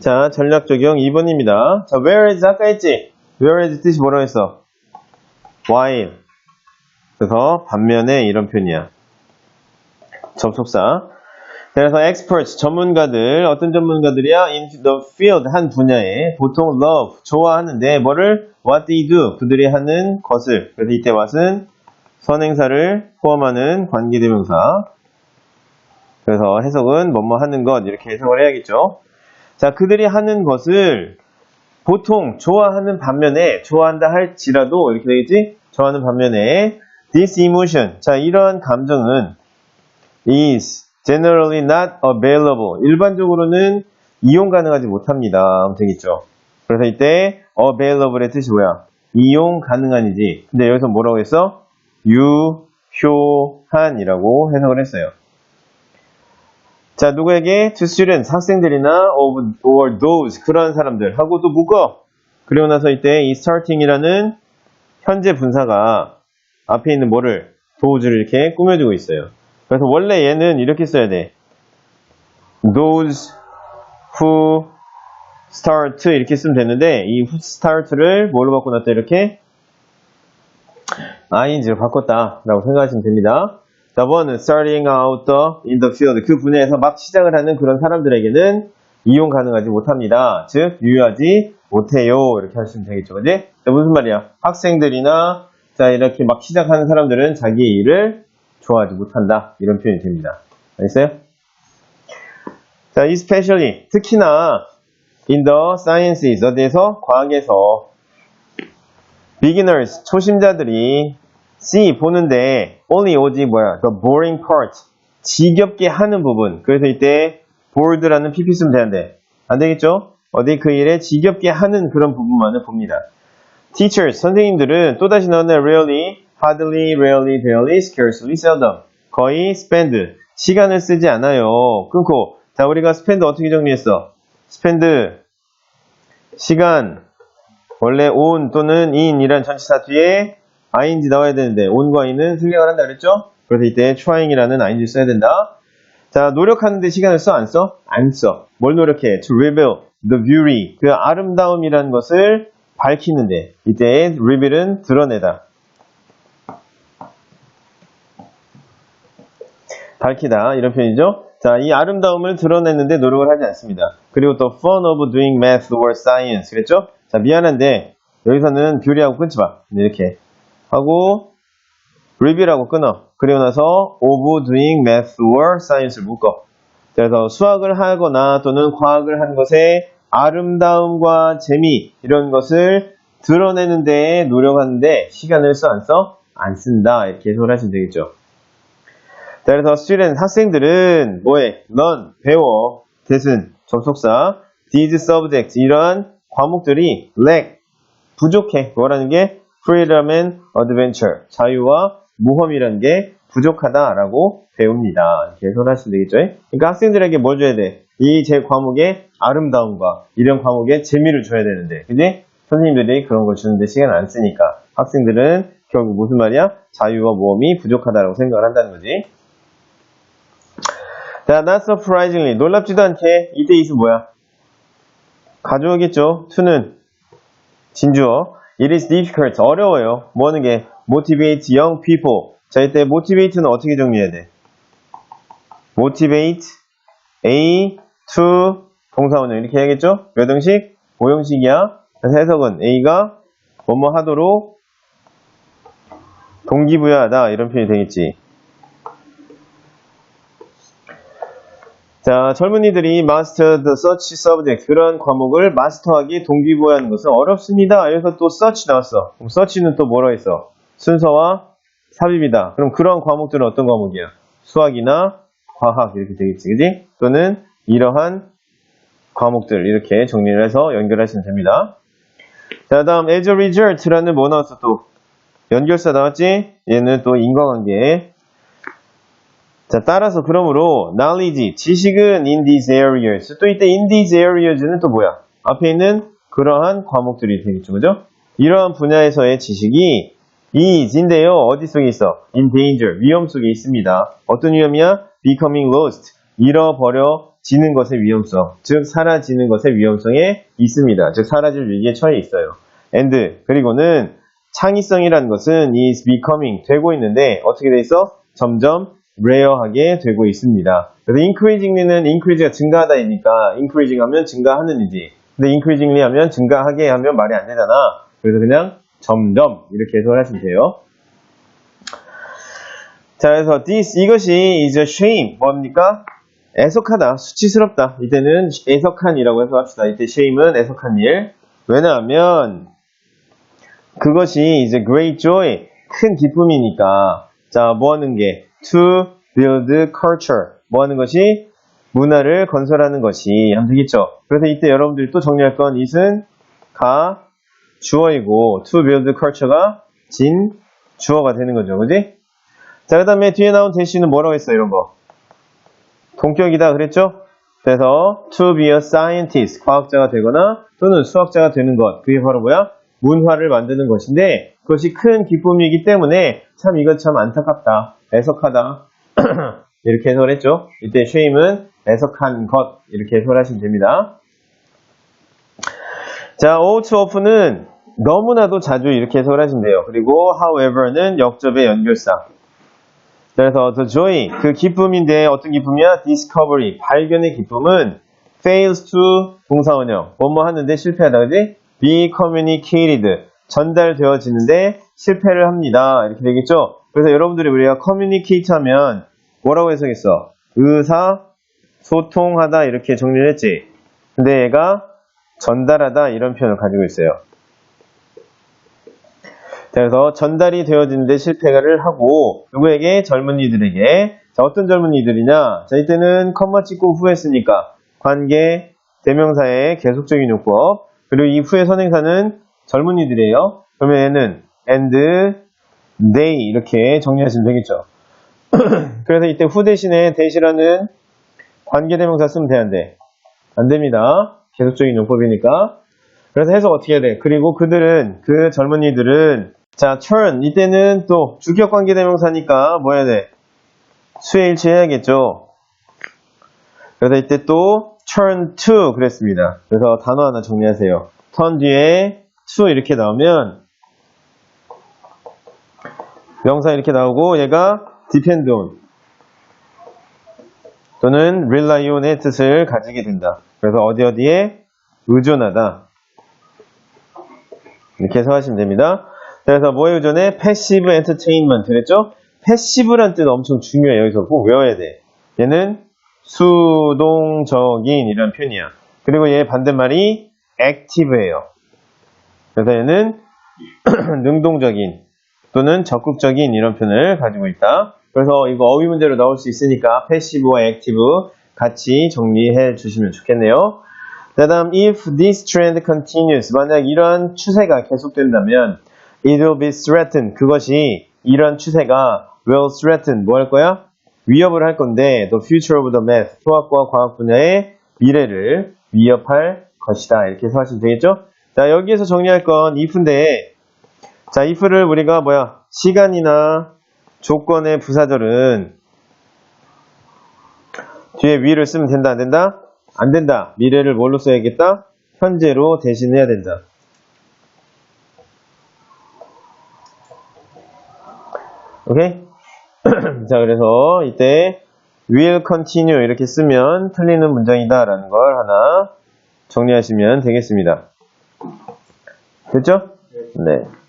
자, 전략 적용 2번입니다. 자, where is 아까 했지? where is 뜻이 뭐라고 했어? while. 그래서 반면에 이런 표현이야. 접속사. 그래서 experts, 전문가들, 어떤 전문가들이야? in the field, 한 분야에 보통 love, 좋아하는데 뭐를? what they do, 그들이 하는 것을. 그래서 이때 what은 선행사를 포함하는 관계대명사. 그래서 해석은 뭐뭐 하는 것 이렇게 해석을 해야겠죠. 자, 그들이 하는 것을 보통 좋아하는 반면에 좋아한다 할지라도 이렇게 되겠지? 좋아하는 반면에 this emotion. 자, 이러한 감정은 is generally not available. 일반적으로는 이용 가능하지 못합니다. 되겠죠. 그래서 이때 available의 뜻이 뭐야? 이용 가능한이지. 근데 여기서 뭐라고 했어? 유효한이라고 해석을 했어요. 자, 누구에게? to students, 학생들이나 of, or those, 그런 사람들 하고 또 묶어. 그리고 나서 이때 이 starting이라는 현재 분사가 앞에 있는 뭐를, 도우즈를 이렇게 꾸며주고 있어요. 그래서 원래 얘는 이렇게 써야 돼. those who start 이렇게 쓰면 되는데 이 start를 뭘로 바꿔놨다 이렇게 ing로 바꿨다 라고 생각하시면 됩니다. 자, 번은 starting out the, in the field. 그 분야에서 막 시작을 하는 그런 사람들에게는 이용 가능하지 못합니다. 즉, 유효하지 못해요. 이렇게 하시면 되겠죠. 그지? 자, 무슨 말이야? 학생들이나, 자, 이렇게 막 시작하는 사람들은 자기의 일을 좋아하지 못한다. 이런 표현이 됩니다. 알겠어요? 자, especially, 특히나, in the sciences, 어디에서? 과학에서, beginners, 초심자들이 see, 보는데 only 오직 뭐야? the boring part. 지겹게 하는 부분. 그래서 이때 bored라는 pp 쓰면 되는데 안 되겠죠? 어디 그 일에 지겹게 하는 그런 부분만을 봅니다. teachers, 선생님들은 또다시 나오는 rarely, hardly, rarely, barely, scarcely, seldom. 거의 spend, 시간을 쓰지 않아요. 끊고 자 우리가 spend 어떻게 정리했어? spend 시간 원래 on 또는 in이란 전치사 뒤에 ing 나와야 되는데 on과 in은 생략을 한다 그랬죠? 그래서 이때 trying이라는 ing 써야 된다. 자, 노력하는데 시간을 써? 안 써? 안 써. 뭘 노력해? to reveal the beauty. 그 아름다움이라는 것을 밝히는데 이때 reveal은 드러내다. 밝히다 이런 표현이죠. 자, 이 아름다움을 드러내는데 노력을 하지 않습니다. 그리고 또 fun of doing math or science 그랬죠? 자, 미안한데 여기서는 beauty하고 끊지 마. 이렇게 하고 review라고 끊어. 그리고 나서 of doing math or science를 묶어. 그래서 수학을 하거나 또는 과학을 한 것에 아름다움과 재미 이런 것을 드러내는 데에 노력하는데 시간을 써 안 써? 안 쓴다. 이렇게 해석을 하시면 되겠죠. 자, 그래서 student 학생들은 뭐해? learn 배워. 대신 접속사 these subjects 이러한 과목들이 lack 부족해. 뭐라는 게 freedom and adventure 자유와 모험이라는 게 부족하다라고 배웁니다. 이렇게 해석을 하시면 되겠죠. 그러니까 학생들에게 뭐 줘야 돼? 이 제 과목의 아름다움과 이런 과목의 재미를 줘야 되는데, 그지? 선생님들이 그런 걸 주는데 시간 안 쓰니까 학생들은 결국 무슨 말이야? 자유와 모험이 부족하다라고 생각을 한다는 거지. 자, not surprisingly 놀랍지도 않게 이때 이수 뭐야? 가져오겠죠. to는 진주어. It is difficult. 어려워요. 뭐 하는 게? motivate young people. 자, 이때 motivate는 어떻게 정리해야 돼? motivate A to 동사원을 이렇게 해야겠죠? 몇 형식? 5형식이야. 그래서 해석은 A가 뭐뭐 하도록 동기부여하다 이런 표현이 되겠지. 자, 젊은이들이 master the such subject 그런 과목을 마스터하기 동기부여하는 것은 어렵습니다. 여기서 또 such 나왔어. 그럼 such는 또 뭐라 했어? 순서와 삽입이다. 그럼 그런 과목들은 어떤 과목이야? 수학이나 과학 이렇게 되겠지, 그지? 또는 이러한 과목들 이렇게 정리를 해서 연결하시면 됩니다. 자, 다음 as a result라는 뭐 나왔어 또? 연결사 나왔지? 얘는 또 인과관계. 자, 따라서 그러므로 knowledge, 지식은 in these areas. 또 이때 in these areas는 또 뭐야? 앞에 있는 그러한 과목들이 되겠죠, 그죠? 이러한 분야에서의 지식이 is인데요. 어디 속에 있어? in danger, 위험 속에 있습니다. 어떤 위험이야? becoming lost, 잃어버려 사라지는 것의 위험성, 즉 사라지는 것의 위험성에 있습니다. 즉 사라질 위기에 처해 있어요. and 그리고는 창의성이라는 것은 is becoming 되고 있는데 어떻게 돼 있어? 점점 rare하게 되고 있습니다. 그래서 increasingly는 increase가 증가하다이니까 increasing 하면 증가하는이지. 근데 increasingly 하면 증가하게 하면 말이 안 되잖아. 그래서 그냥 점점 이렇게 해석을 하시면 돼요. 자, 그래서 this 이것이 is a shame 뭡니까? 애석하다, 수치스럽다. 이때는 애석한이라고 해석합시다. 이때 shame은 애석한 일. 왜냐하면 그것이 이제 great joy 큰 기쁨이니까 자, 뭐 하는 게 to build culture 뭐 하는 것이 문화를 건설하는 것이 되겠죠. 그래서 이때 여러분들이 또 정리할 건 it은 가 주어이고 to build culture가 진 주어가 되는 거죠. 그지? 자, 그 다음에 뒤에 나온 대시는 뭐라고 했어요, 이런 거? 동격이다, 그랬죠? 그래서, to be a scientist, 과학자가 되거나, 또는 수학자가 되는 것. 그게 바로 뭐야? 문화를 만드는 것인데, 그것이 큰 기쁨이기 때문에, 참 이것 참 안타깝다. 애석하다. 이렇게 해석을 했죠? 이때 shame은 애석한 것. 이렇게 해석을 하시면 됩니다. 자, ought of는 너무나도 자주 이렇게 해석을 하시면 돼요. 그리고 however는 역접의 연결사. 그래서 the joy 그 기쁨인데 어떤 기쁨이야? discovery 발견의 기쁨은 fails to 동사원형 뭐뭐 하는데 실패하다 그지? be communicated 전달되어지는데 실패를 합니다. 이렇게 되겠죠? 그래서 여러분들이 우리가 communicate 하면 뭐라고 해석했어? 의사 소통하다 이렇게 정리를 했지. 근데 얘가 전달하다 이런 표현을 가지고 있어요. 자, 그래서 전달이 되어지는데 실패를 하고 누구에게? 젊은이들에게. 자 어떤 젊은이들이냐? 자 이때는 컴마 찍고 후 했으니까 관계 대명사의 계속적인 요법 그리고 이 후의 선행사는 젊은이들이에요 그러면 얘는 and they 이렇게 정리하시면 되겠죠 그래서 이때 후 대신에 대시라는 관계 대명사 쓰면 되는데 안 됩니다 계속적인 용법이니까 그래서 해석 어떻게 해야 돼? 그리고 그들은, 그 젊은이들은, 자, turn. 이때는 또 주격 관계 대명사니까 뭐 해야 돼? 수에 일치해야겠죠? 그래서 이때 또 turn to 그랬습니다. 그래서 단어 하나 정리하세요. turn 뒤에 to 이렇게 나오면 명사 이렇게 나오고 얘가 depend on 또는 rely on의 뜻을 가지게 된다. 그래서 어디 어디에 의존하다. 이렇게 해석하시면 됩니다. 그래서 뭐에 의존해? 패시브 엔터테인먼트 그랬죠? 패시브란 뜻 엄청 중요해. 여기서 꼭 외워야 돼. 얘는 수동적인 이런 표현이야. 그리고 얘 반대말이 액티브예요. 그래서 얘는 능동적인 또는 적극적인 이런 표현을 가지고 있다. 그래서 이거 어휘 문제로 나올 수 있으니까 패시브와 액티브 같이 정리해 주시면 좋겠네요. 그 다음, if this trend continues, 만약 이러한 추세가 계속된다면, it will be threatened. 그것이, 이러한 추세가 will threaten, 뭐 할 거야? 위협을 할 건데, the future of the math, 수학과 과학 분야의 미래를 위협할 것이다. 이렇게 해서 하시면 되겠죠? 자, 여기에서 정리할 건 if인데, 자, if를 우리가 뭐야, 시간이나 조건의 부사절은 뒤에 위를 쓰면 된다, 안 된다? 안 된다. 미래를 뭘로 써야겠다? 현재로 대신해야 된다. 오케이? 자, 그래서 이때 will continue 이렇게 쓰면 틀리는 문장이다 라는 걸 하나 정리하시면 되겠습니다. 됐죠? 네.